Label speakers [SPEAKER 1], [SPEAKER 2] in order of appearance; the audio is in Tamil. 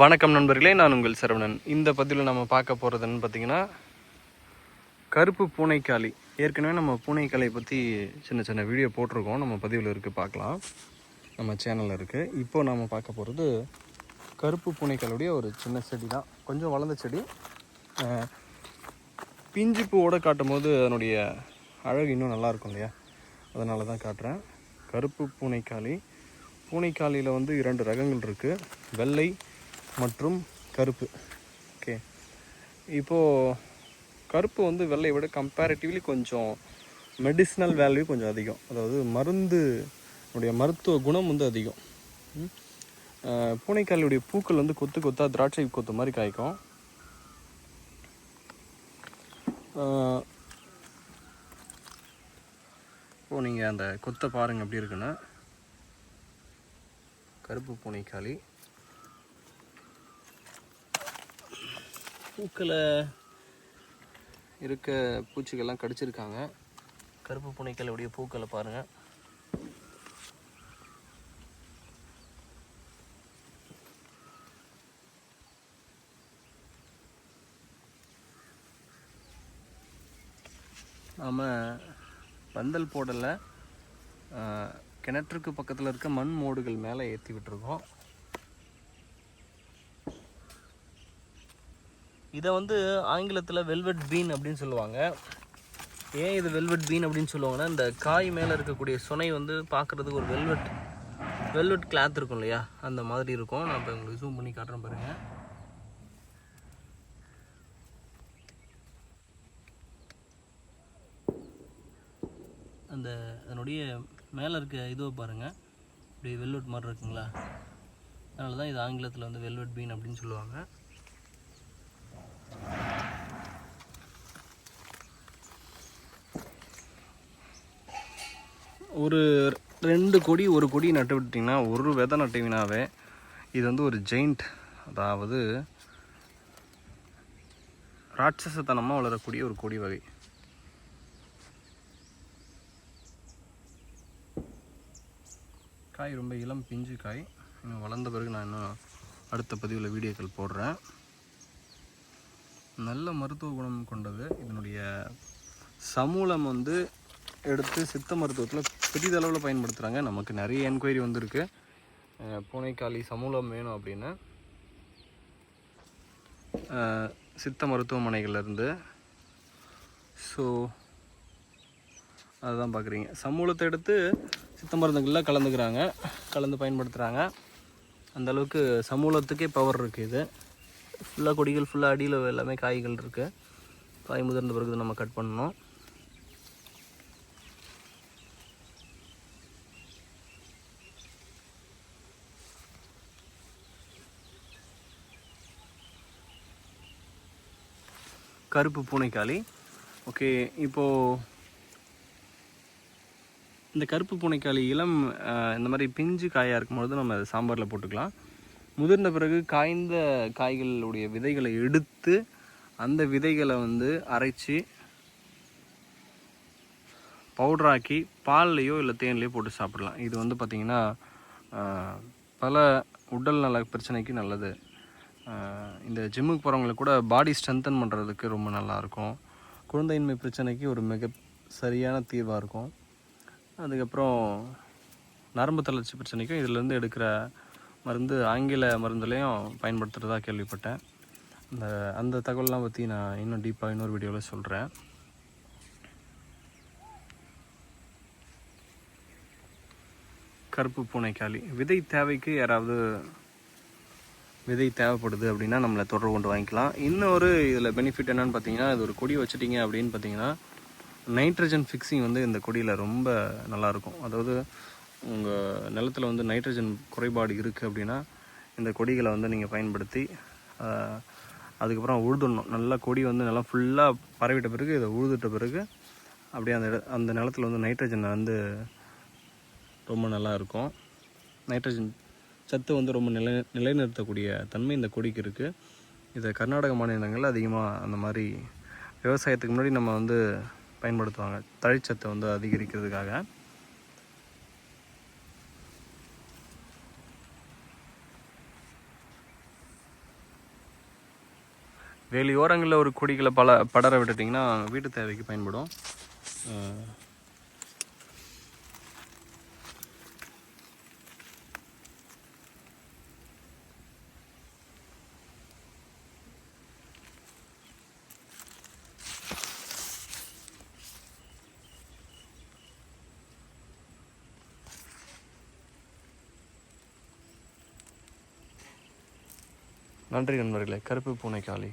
[SPEAKER 1] வணக்கம் நண்பர்களே நான் உங்கள் சரவணன். இந்த பதிவில் நம்ம பார்க்க போகிறதுன்னு பார்த்தீங்கன்னா கருப்பு பூனைக்காளி. ஏற்கனவே நம்ம பூனைக்காளி பற்றி சின்ன சின்ன வீடியோ போட்டிருக்கோம். நம்ம பதிவில் இருக்குது பார்க்கலாம். நம்ம சேனலில் இருக்குது இப்போ நம்ம பார்க்க போகிறது கருப்பு பூனைக்காளுடைய ஒரு சின்ன செடி தான். கொஞ்சம் வளர்ந்த செடி. பிஞ்சு பூவோட காட்டும் போது அதனுடைய அழகு இன்னும் நல்லா இருக்கும் இல்லையா? அதனால தான் காட்டுறேன். கருப்பு பூனைக்காளி. பூனைக்காளியில் வந்து இரண்டு ரகங்கள் இருக்குது வெள்ளை மற்றும் கருப்பு. ஓகே இப்போது கருப்பு வந்து வெள்ளையை விட கம்பேரிட்டிவ்லி கொஞ்சம் மெடிசினல் வேல்யூ கொஞ்சம் அதிகம். அதாவது மருந்து உடைய மருத்துவ குணம் வந்து அதிகம். பூனைக்காலியுடைய பூக்கள் வந்து கொத்து கொத்தாக திராட்சை கொத்து மாதிரி காய்க்கும். இப்போது இப்போ நீங்கள் அந்த கொத்தை பாருங்கள் எப்படி இருக்குன்னு. கருப்பு பூனைக்காளி. பூக்களை இருக்க பூச்சிகள்லாம் கடிச்சிருக்காங்க. கருப்பு புனைக்களுடைய பூக்களை பாருங்கள் நாம் பந்தல் போடலை கிணற்றுக்கு பக்கத்தில் இருக்க மண் மோடுகள் மேலே ஏற்றி விட்டுருக்கோம். இதை வந்து ஆங்கிலத்தில் வெல்வெட் பீன் அப்படின்னு சொல்லுவாங்க. ஏன் இது வெல்வெட் பீன் அப்படின்னு சொல்லுவாங்கன்னா இந்த காய் மேலே இருக்கக்கூடிய சுனை வந்து பார்க்குறதுக்கு ஒரு வெல்வெட் வெல்வெட் கிளாத் இருக்கும் இல்லையா? அந்த மாதிரி இருக்கும். நான் இப்போ உங்களுக்கு ஜூம் பண்ணி காட்டுறேன் பாருங்கள் அந்த அதனுடைய மேலே இருக்க இதுவை பாருங்கள் இப்படி வெல்வெட் மாதிரி இருக்குங்களா? அதனால தான் இது ஆங்கிலத்தில் வந்து வெல்வெட் பீன் அப்படின்னு சொல்லுவாங்க. ஒரு ரெண்டு கொடி ஒரு கொடி நட்டு விட்டிங்கன்னா ஒரு விதை நட்டிங்கனாவே இது வந்து ஒரு ஜெயிண்ட் அதாவது ராட்சசத்தனமாக வளரக்கூடிய ஒரு கொடி வகை. காய் ரொம்ப இளம் பிஞ்சு காய். இன்னும் வளர்ந்த பிறகு நான் இன்னும் அடுத்த பதிவில் வீடியோக்கள் போடுறேன். நல்ல மருத்துவ குணம் கொண்டது. இதனுடைய சமூலம் வந்து எடுத்து சித்த மருத்துவத்தில் பெரிதளவில் பயன்படுத்துகிறாங்க நமக்கு நிறைய என்கொயரி வந்திருக்கு. பூனைக்காளி சமூலம் வேணும் அப்படின்னு. சித்த மருத்துவமனைகள்லேருந்து. ஸோ அதுதான் பார்க்குறீங்க சமூலத்தை எடுத்து சித்த மருந்துகளில் கலந்துக்கிறாங்க. கலந்து பயன்படுத்துகிறாங்க அந்த அளவுக்கு சமூலத்துக்கே பவர் இருக்குது இது. ஃபுல்லாக கொடிகள் ஃபுல்லாக அடியில் எல்லாமே காய்கள் இருக்குது காய் முதிர்ந்த பிறகு நம்ம கட் பண்ணணும். கருப்பு பூனைக்காளி. ஓகே இப்போது இந்த கருப்பு பூனைக்காளி இளம் இந்த மாதிரி பிஞ்சு காயாக இருக்கும்பொழுது நம்ம அதை சாம்பாரில் போட்டுக்கலாம். முதிர்ந்த பிறகு காய்ந்த காய்களுடைய விதைகளை எடுத்து அந்த விதைகளை வந்து அரைச்சி பவுடராக்கி பால்லையோ இல்லை தேன்லையோ போட்டு சாப்பிடலாம். இது வந்து பார்த்திங்கன்னா பல உடல் நல பிரச்சனைக்கு நல்லது. இந்த ஜிம்முக்கு போகிறவங்களுக்கு கூட பாடி ஸ்ட்ரென்தன் பண்ணுறதுக்கு ரொம்ப நல்லாயிருக்கும். குழந்தையின்மை பிரச்சனைக்கு ஒரு மிக சரியான தீர்வாக இருக்கும். அதுக்கப்புறம் நரம்பு தளர்ச்சி பிரச்சனைக்கும் இதிலேருந்து எடுக்கிற மருந்து ஆங்கில மருந்துலேயும் பயன்படுத்துகிறதா கேள்விப்பட்டேன். அந்த அந்த தகவல்லாம் பற்றி நான் இன்னும் டீப்பாக இன்னொரு வீடியோவில் சொல்கிறேன் கருப்பு பூனைக்காளி. விதை தேவைக்கு யாராவது விதை தேவைப்படுது அப்படின்னா நம்மளை தொடர்பு கொண்டு வாங்கிக்கலாம். இன்னொரு இதில் பெனிஃபிட் என்னன்னு பார்த்தீங்கன்னா இது ஒரு கொடி வச்சுட்டீங்க அப்படின்னு பார்த்தீங்கன்னா நைட்ரஜன் ஃபிக்ஸிங் வந்து இந்த கொடியில் ரொம்ப நல்லாயிருக்கும் அதாவது உங்கள் நிலத்தில் வந்து நைட்ரஜன் குறைபாடு இருக்குது அப்படின்னா இந்த கொடிகளை வந்து நீங்கள் பயன்படுத்தி அதுக்கப்புறம் உழுதுடணும். நல்லா கொடி வந்து நல்லா ஃபுல்லாக பரவிட்ட பிறகு இதை உழுதுட்ட பிறகு அப்படியே அந்த அந்த நிலத்தில் வந்து நைட்ரஜன் வந்து ரொம்ப நல்லா இருக்கும். நைட்ரஜன் சத்து வந்து ரொம்ப நிலை நிலைநிறுத்தக்கூடிய தன்மை இந்த கொடிக்கு இருக்குது இதை கர்நாடக மாநிலங்களில் அதிகமாக அந்த மாதிரி விவசாயத்துக்கு முன்னாடி நம்ம வந்து பயன்படுத்துவாங்க. தழைச்சத்தை வந்து அதிகரிக்கிறதுக்காக. வேலியோரங்களில் ஒரு கொடிகளை பல படர விட்டுட்டிங்கன்னா வீட்டு தேவைக்கு பயன்படும். நன்றி நண்பர்களே கருப்பு பூனைக்காளி.